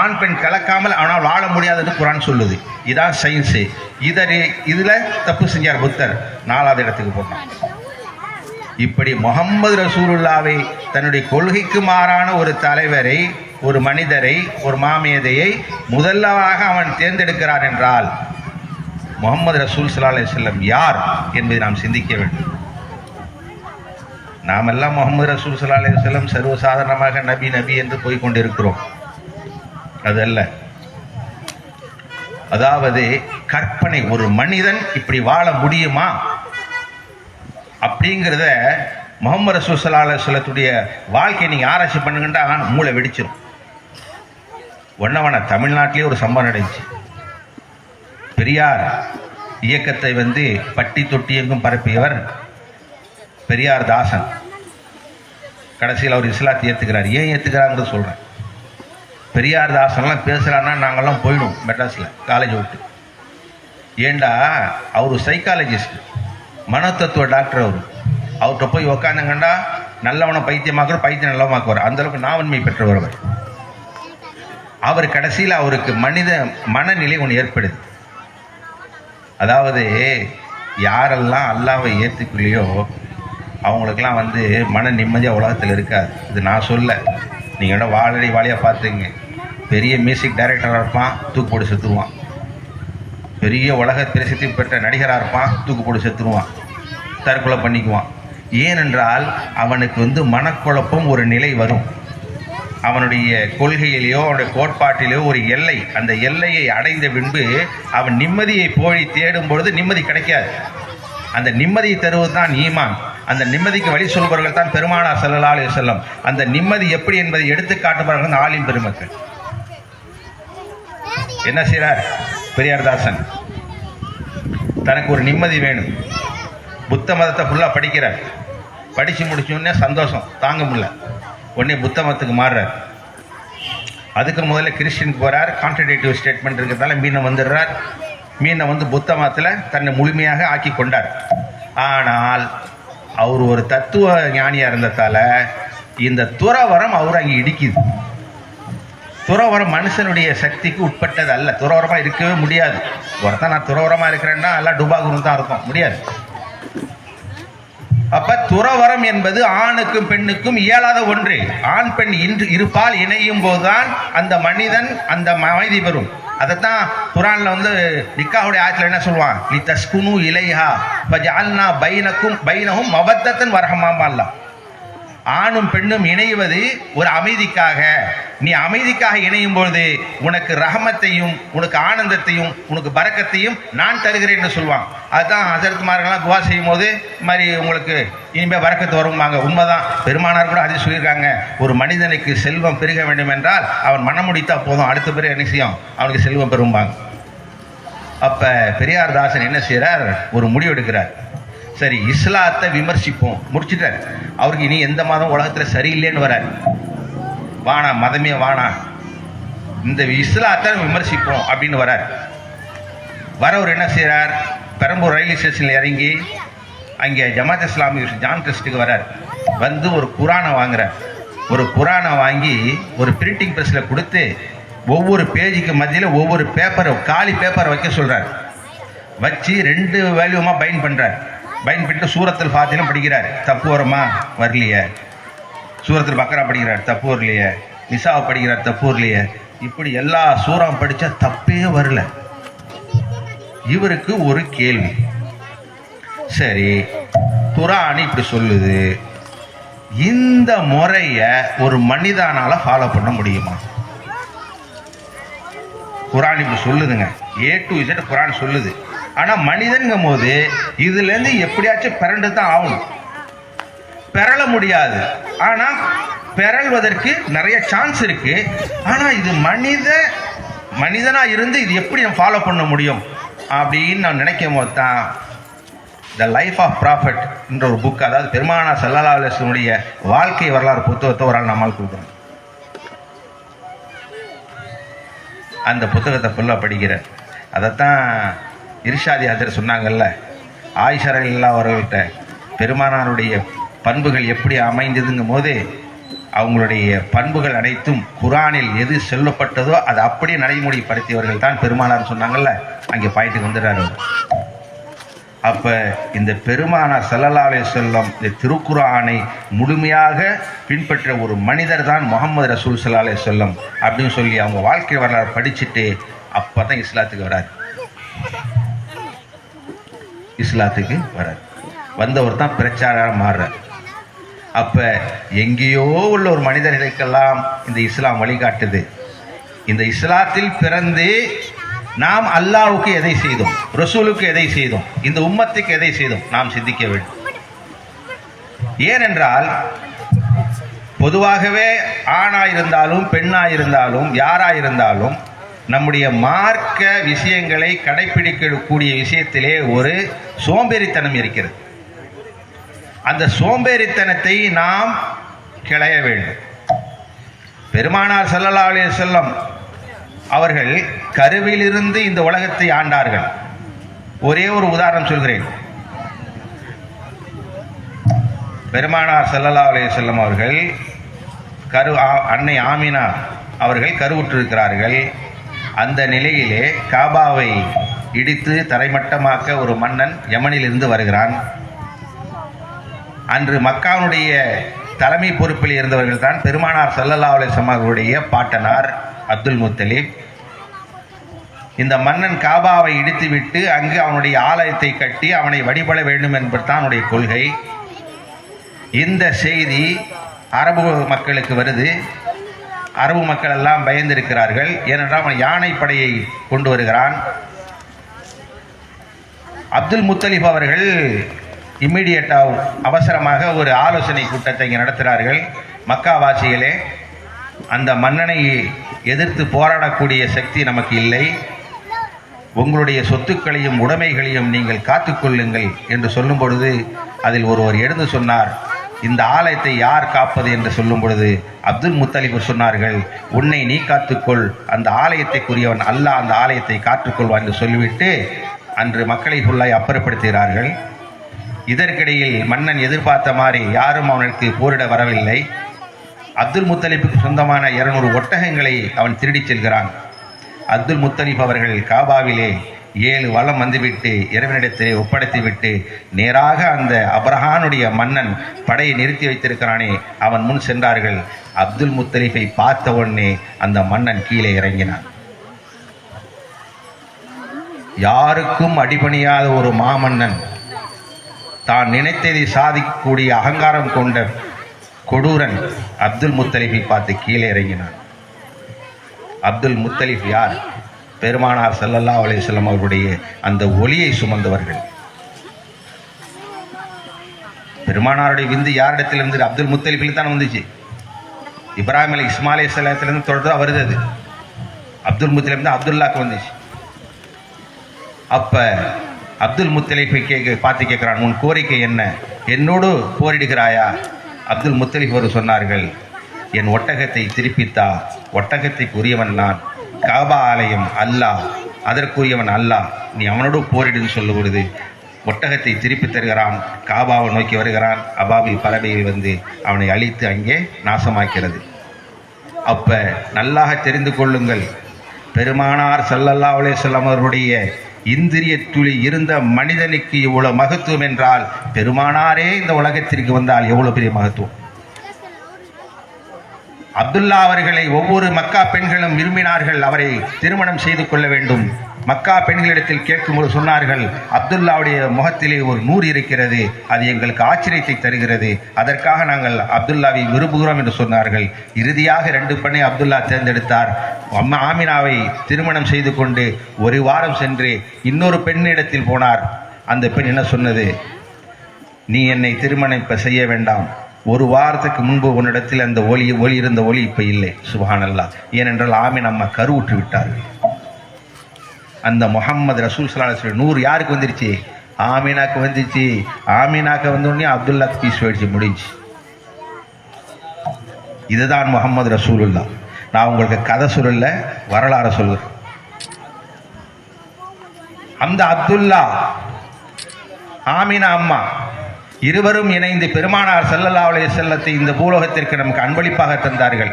ஆண் பெண் கலக்காமல் அவனால் வாழ முடியாதுன்னு குரான் சொல்லுது. இதான் சயின்ஸு இதரி இதில் தப்பு செஞ்சார் புத்தர். நாலாவது இடத்துக்கு போனான் இப்படி முகம்மது ரசூலுல்லாவை தன்னுடைய கொள்கைக்கு மாறான ஒரு தலைவரை ஒரு மனிதரை ஒரு மாமேதையை முதலாக அவன் தேர்ந்தெடுக்கிறான் என்றால் முகமது ரசூல் ஸல்லல்லாஹு அலைஹி யார் என்பதை நாம் சிந்திக்க வேண்டும். நாம் எல்லாம் முகமது ரசூல் ஸல்லல்லாஹு அலைஹி வஸல்லம் சர்வசாதாரணமாக நபி நபி என்று போய் அதல்ல. அது அல்ல அதாவது கற்பனை ஒரு மனிதன் இப்படி வாழ முடியுமா? அப்படிங்கிறத முகமது ரசூல் வாழ்க்கையை நீங்கள் ஆராய்ச்சி பண்ணுங்கன்னா மூளை வெடிச்சிடும் ஒன்னவன தமிழ்நாட்டிலே ஒரு சம்பவம் நடந்துச்சு. பெரியார் இயக்கத்தை வந்து பட்டி தொட்டி எங்கும் பரப்பியவர் பெரியார் தாசன். கடைசியில் அவர் இஸ்லாத்தை ஏற்றுக்கிறார் ஏன் ஏற்றுக்கிறாங்கிறது சொல்கிறேன் பெரியார் தாசன்லாம் பேசுகிறான்னா நாங்கள்லாம் போயிடும் மெட்ராஸில் காலேஜ் விட்டு. ஏண்டா அவர் சைக்காலஜிஸ்ட் மனத்தத்துவ டாக்டர் அவர். அவர்கிட்ட போய் உக்காந்துங்கண்டா நல்லவனை பைத்தியமாக்குற பைத்தியம் நல்லவமாக்குவார். அந்தளவுக்கு நாவன்மை பெற்றவர் அவர். அவர் கடைசியில் அவருக்கு மனித மனநிலை ஒன்று ஏற்படுது. அதாவது யாரெல்லாம் அல்லாவை ஏற்றுக்கலையோ அவங்களுக்கெல்லாம் வந்து மன நிம்மதியாக உலகத்தில் இருக்காது. இது நான் சொல்ல. நீங்கள் வாழடி வாழையாக பார்த்துங்க பெரிய மியூசிக் டைரக்டராக இருப்பான் தூக்கு போட்டு செத்துருவான். பெரிய உலக பிரசித்தி பெற்ற நடிகராக இருப்பான் தூக்கு போட்டு செத்துருவான். தற்கொலை பண்ணிக்குவான். ஏனென்றால் அவனுக்கு வந்து மனக்குழப்பம் ஒரு நிலை வரும். அவனுடைய கொள்கையிலேயோ அவனுடைய கோட்பாட்டிலேயோ ஒரு எல்லை. அந்த எல்லையை அடைந்த பின்பு அவன் நிம்மதியை போய் தேடும் பொழுது நிம்மதி கிடைக்காது. அந்த நிம்மதியை தருவது தான் ஈமான். அந்த நிம்மதிக்கு வழி சொல்பவர்கள் தான் பெருமானா செல்லலாலே செல்லும் அந்த நிம்மதி எப்படி என்பதை எடுத்து காட்டுபவர்கள் ஆலிம் பெருமக்கள். என்ன செய்கிறார் பெரியார் தாசன் தனக்கு ஒரு நிம்மதி வேணும். புத்த மதத்தை ஃபுல்லாக படிக்கிறார். படித்து முடிச்சோடனே சந்தோஷம் தாங்க முடியல. உடனே புத்த மதத்துக்கு மாறுறார். அதுக்கு முதல்ல கிறிஸ்டின் போகிறார் கான்ட்ரடேட்டிவ் ஸ்டேட்மெண்ட் இருக்கிறதால மீனை வந்துடுறார். மீனை வந்து புத்த மதத்தில் தன்னை முழுமையாக ஆக்கி கொண்டார். ஆனால் அவர் ஒரு தத்துவ ஞானியாக இருந்ததால் இந்த துறவரம் அவர் அங்கே இடிக்குது. துறவரம் மனுஷனுடைய சக்திக்கு உட்பட்டது அல்ல. துறவரமாக இருக்கவே முடியாது. ஒருத்தன் நான் துறவரமாக இருக்கிறேன்னா எல்லாம் டுபாகுரு தான் இருக்கும். முடியாது. அப்ப துறவரம் என்பது ஆணுக்கும் பெண்ணுக்கும் இயலாத ஒன்று. ஆண் பெண் இன்று இருப்பால் இணையும் போதுதான் அந்த மனிதன் அந்த அமைதி பெறும். அதைத்தான் குரான்ல வந்து நிக்காவுடைய ஆட்சியில் என்ன சொல்லுவான்? நீ தஸ்குனு இலைஹா பஜால்னா பைனக்கும் பைனகும் மபத்தத்தன் வரஹமாம்பா ஆணும் பெண்ணும் இணைவது ஒரு அமைதிக்காக. நீ அமைதிக்காக இணையும் பொழுது உனக்கு ரஹமத்தையும் உனக்கு ஆனந்தத்தையும் உனக்கு பறக்கத்தையும் நான் தருகிறேன் என்று சொல்லுவான் அதுதான் ஹசரத்மார்கள்லாம் துவா செய்யும் போது இது மாதிரி உங்களுக்கு இனிமேல் வரக்கத்து வருவாங்க உண்மைதான். பெருமானார் கூட அதை சொல்லியிருக்காங்க. ஒரு மனிதனுக்கு செல்வம் பெருக வேண்டும் என்றால் அவன் மனம் முடித்தா போதும். அடுத்த பிறகு என்ன செய்யும்? அவனுக்கு செல்வம் பெறும்பாங்க. அப்போ பெரியார் தாசன் என்ன செய்கிறார் ஒரு முடிவு எடுக்கிறார். சரி இஸ்லாத்தை விமர்சிப்போம். முடிச்சுட்டார். அவருக்கு இனி எந்த மதம் உலகத்தில் சரியில்லைன்னு வரார். வானா மதமே வானா இந்த இஸ்லாத்தை விமர்சிப்போம் அப்படின்னு வரார். வரவர் என்ன செய்கிறார் பெரம்பூர் ரயில்வே ஸ்டேஷனில் இறங்கி அங்கே ஜமாத் இஸ்லாமி ஜான் ட்ரஸ்ட்டுக்கு வரார். வந்து ஒரு குரானை வாங்குறார். ஒரு குரானை வாங்கி ஒரு பிரிண்டிங் ப்ரெஸ்ஸில் கொடுத்து ஒவ்வொரு பேஜுக்கு மத்தியில் ஒவ்வொரு பேப்பரை காலி பேப்பரை வைக்க சொல்கிறார் வச்சு ரெண்டு வேல்யூமாக பைன் பண்ணுறார் பயன்பட்டு சூரத்தில் ஃபாத்திலும் படிக்கிறார். தப்பு வருமா? வரலையே. சூரத்தில் பக்கரா படிக்கிறார். தப்பு வரலையே. நிசாவை படிக்கிறார். தப்பு வரலையே. இப்படி எல்லா சூறாவும் படித்தா தப்பே வரல. இவருக்கு ஒரு கேள்வி. சரி குரான் இப்படி சொல்லுது. இந்த முறையை ஒரு மனிதானால் ஃபாலோ பண்ண முடியுமா? குரான் இப்படி சொல்லுதுங்க. ஏ டு இசட் குரான் சொல்லுது. ஆனா மனிதன்கும் போது இதுல இருந்து எப்படியாச்சும் பிறண்டு தான் ஆகணும். பெறல முடியாது. ஆனா பெறல்வதற்கு நிறைய சான்ஸ் இருக்கு. ஆனா இது மனித மனிதனா இருந்து இது எப்படி நம்ம ஃபாலோ பண்ண முடியும்? அப்படின்னு நான் நினைக்கும் போது தான் த லைஃப் ஆஃப் ப்ராஃபட் என்ற ஒரு புக் அதாவது பெருமானா சல்லல்லா வாழ்க்கை வரலாறு புத்தகத்தை ஒரு ஆள் நம்மால் கொடுக்குறோம் அந்த புத்தகத்தை ஃபுல்லாக படிக்கிறேன். அதைத்தான் இர்ஷாதி ஹஜர் சொன்னாங்கல்ல ஆயிஷர் இல்லா அவர்கள்ட்ட பெருமானாருடைய பண்புகள் எப்படி அமைந்ததுங்கும் போது அவங்களுடைய பண்புகள் அனைத்தும் குரானில் எது சொல்லப்பட்டதோ அதை அப்படியே நடைமுறைப்படுத்தியவர்கள் தான் பெருமானார் சொன்னாங்கல்ல அங்கே பாயிண்ட்டுக்கு வந்துடுறாரு அப்போ இந்த பெருமானார் ஸல்லல்லாஹு செல்லம் இந்த திருக்குரானை முழுமையாக பின்பற்ற ஒரு மனிதர் தான் முகமது ரசூல் செல்லாலே செல்லம் அப்படின்னு சொல்லி அவங்க வாழ்க்கை வரலாறு படிச்சுட்டு அப்பதான் இஸ்லாத்துக்கு வராரு. இஸ்லாத்துக்கு வர்றார் வந்தவர் தான் பிரச்சாரம் மாறுறார். அப்போ எங்கேயோ உள்ள ஒரு மனிதர்களுக்கெல்லாம் இந்த இஸ்லாம் வழிகாட்டுது. இந்த இஸ்லாத்தில் பிறந்து நாம் அல்லாவுக்கு எதை செய்தோம்? ரசூலுக்கு எதை செய்தோம்? இந்த உம்மத்துக்கு எதை செய்தோம்? நாம் சிந்திக்க வேண்டும். ஏனென்றால் பொதுவாகவே ஆணாயிருந்தாலும் பெண்ணாயிருந்தாலும் யாராயிருந்தாலும் நம்முடைய மார்க்க விஷயங்களை கடைபிடிக்கக்கூடிய விஷயத்திலே ஒரு சோம்பேறித்தனம் இருக்கிறது. அந்த சோம்பேறித்தனத்தை நாம் கிளைய வேண்டும். பெருமானார் ஸல்லல்லாஹு அலைஹி அவர்கள் கருவிலிருந்து இந்த உலகத்தை ஆண்டார்கள். ஒரே ஒரு உதாரணம் சொல்கிறேன். பெருமானார் ஸல்லல்லாஹு அலைஹி அவர்கள் கரு ஆ- அன்னை ஆமினா அவர்கள் கருவுற்றிருக்கிறார்கள். அந்த நிலையிலே காபாவை இடித்து தரைமட்டமாக்க ஒரு மன்னன் யமனிலிருந்து வருகிறான். அன்று மக்கானுடைய தலைமை பொறுப்பில் இருந்தவர்கள் தான் பெருமானார் ஸல்லல்லாஹு அலைஹி அவர்களுடைய பாட்டனார் அப்துல் முத்தலீப். இந்த மன்னன் காபாவை இடித்துவிட்டு அங்கு அவனுடைய ஆலயத்தை கட்டி அவனை வழிபட வேண்டும் என்பது தான் அவனுடைய கொள்கை. இந்த செய்தி அரபு மக்களுக்கு வருது. அரபு மக்கள் எல்லாம் பயந்திருக்கிறார்கள். ஏனென்றால் அவன் யானை படையை கொண்டு வருகிறான். அப்துல் முத்தலிப் அவர்கள் இம்மிடியட்டாக அவசரமாக ஒரு ஆலோசனை கூட்டத்தை இங்கே நடத்துகிறார்கள் மக்காவாசிகளே அந்த மன்னனை எதிர்த்து போராடக்கூடிய சக்தி நமக்கு இல்லை. உங்களுடைய சொத்துக்களையும் உடைமைகளையும் நீங்கள் காத்துக்கொள்ளுங்கள் என்று சொல்லும் பொழுது அதில் ஒருவர் எழுந்து சொன்னார். இந்த ஆலயத்தை யார் காப்பது என்று சொல்லும் பொழுது அப்துல் முத்தலிப் சொன்னார்கள் உன்னை நீ காத்துக்கொள் அந்த ஆலயத்தைக்குரியவன் அல்லாஹ் அந்த ஆலயத்தை காத்துக்கொள்வான் என்று சொல்லிவிட்டு அன்று மக்களை ஃபுல்லாய் அப்புறப்படுத்துகிறார்கள். இதற்கிடையில் மன்னன் எதிர்பார்த்த மாதிரி யாரும் அவனுக்கு போரிட வரவில்லை. அப்துல் முத்தலிப்புக்கு சொந்தமான இருநூறு ஒட்டகங்களை அவன் திருடிச் செல்கிறான். அப்துல் முத்தலிப் அவர்கள் காபாவிலே ஏழு வளம் வந்துவிட்டு இறைவனிடத்திலே ஒப்படைத்துவிட்டு நேராக அந்த அப்ரஹானுடைய மன்னன் படையை நிறுத்தி வைத்திருக்கிறானே அவன் முன் சென்றார்கள். அப்துல் முத்தலிஃபை பார்த்த உடனே அந்த மன்னன் கீழே இறங்கினான். யாருக்கும் அடிபணியாத ஒரு மாமன்னன் தான் நினைத்ததை சாதிக்கக்கூடிய அகங்காரம் கொண்ட கொடூரன் அப்துல் முத்தலிஃபை பார்த்து கீழே இறங்கினான். அப்துல் முத்தலிஃப் யார்? பெருமானார் செல்லல்லா அலைஹி வஸல்லம் அவருடைய அந்த ஒளியை சுமந்தவர்கள். பெருமானாருடைய விந்து யாரிடத்தில் இருந்து அப்துல் முத்தலிஃபில் தான் வந்துச்சு. இப்ராஹிம் அலி இஸ்மாயில் இஸ்லாத்திலிருந்து தொடர்ந்து வருது அது. அப்துல் முத்தலிப் தான் அப்துல்லாக்கு வந்துச்சு. அப்ப அப்துல் முத்தலிஃபை கேட்க பார்த்து கேட்கிறான் உன் கோரிக்கை என்ன? என்னோடு போரிடுகிறாயா? அப்துல் முத்தலிஃப் அவர் சொன்னார்கள் என் ஒட்டகத்தை திருப்பித்தா ஒட்டகத்தை உரியவன் நான் காபா ஆலயம் அல்லாஹ் அதற்குரியவன் அல்லாஹ் நீ அவனோடு போரிடுன்னு சொல்லும் பொழுது ஒட்டகத்தை திருப்பி தருகிறான். காபாவை நோக்கி வருகிறான். அபாபி பறவையை வந்து அவனை அழித்து அங்கே நாசமாக்கிறது. அப்போ நல்லாக தெரிந்து கொள்ளுங்கள். பெருமானார் சல்லல்லா அலைஹி அவருடைய இந்திரிய துளி இருந்த மனிதனுக்கு இவ்வளோ மகத்துவம் என்றால் பெருமானாரே இந்த உலகத்திற்கு வந்தால் எவ்வளோ பெரிய மகத்துவம்? அப்துல்லா அவர்களை ஒவ்வொரு மக்கா பெண்களும் விரும்பினார்கள் அவரை திருமணம் செய்து கொள்ள வேண்டும். மக்கா பெண்களிடத்தில் கேட்கும்போது சொன்னார்கள் அப்துல்லாவுடைய முகத்திலே ஒரு நூறு இருக்கிறது அது எங்களுக்கு ஆச்சரியத்தை தருகிறது. அதற்காக நாங்கள் அப்துல்லாவை விரும்புகிறோம் என்று சொன்னார்கள். இறுதியாக ரெண்டு பெண்ணை அப்துல்லா தேர்ந்தெடுத்தார். அம்மா ஆமினாவை திருமணம் செய்து கொண்டு ஒரு வாரம் சென்று இன்னொரு பெண்ணிடத்தில் போனார். அந்த பெண் என்ன சொன்னது? நீ என்னை திருமணம் இப்போ செய்ய வேண்டாம். ஒரு வாரத்துக்கு முன்பு உன்னிடத்தில் அந்த ஒளி ஒளி இருந்த ஒளி இப்ப இல்லை. சுபஹானல்லா ஏனென்றால் ஆமீன் அம்மா கருவுற்று விட்டார்கள். அந்த முகம்மது ரசூல் சலாஹ் நூறு யாருக்கு வந்துருச்சு? ஆமீனாக்கு வந்துச்சு ஆமீனாக்கு வந்தோடனே அப்துல்லா பீஸ் போயிடுச்சு முடிஞ்சு. இதுதான் முகமது ரசூலுல்லா நான் உங்களுக்கு கதை சொல்லல வரலாறு சொல்லுறேன் அந்த அப்துல்லா ஆமினா அம்மா இருவரும் இணைந்து பெருமானார் செல்லல்லா செல்லத்தை இந்த பூலோகத்திற்கு நமக்கு அன்பளிப்பாக தந்தார்கள்.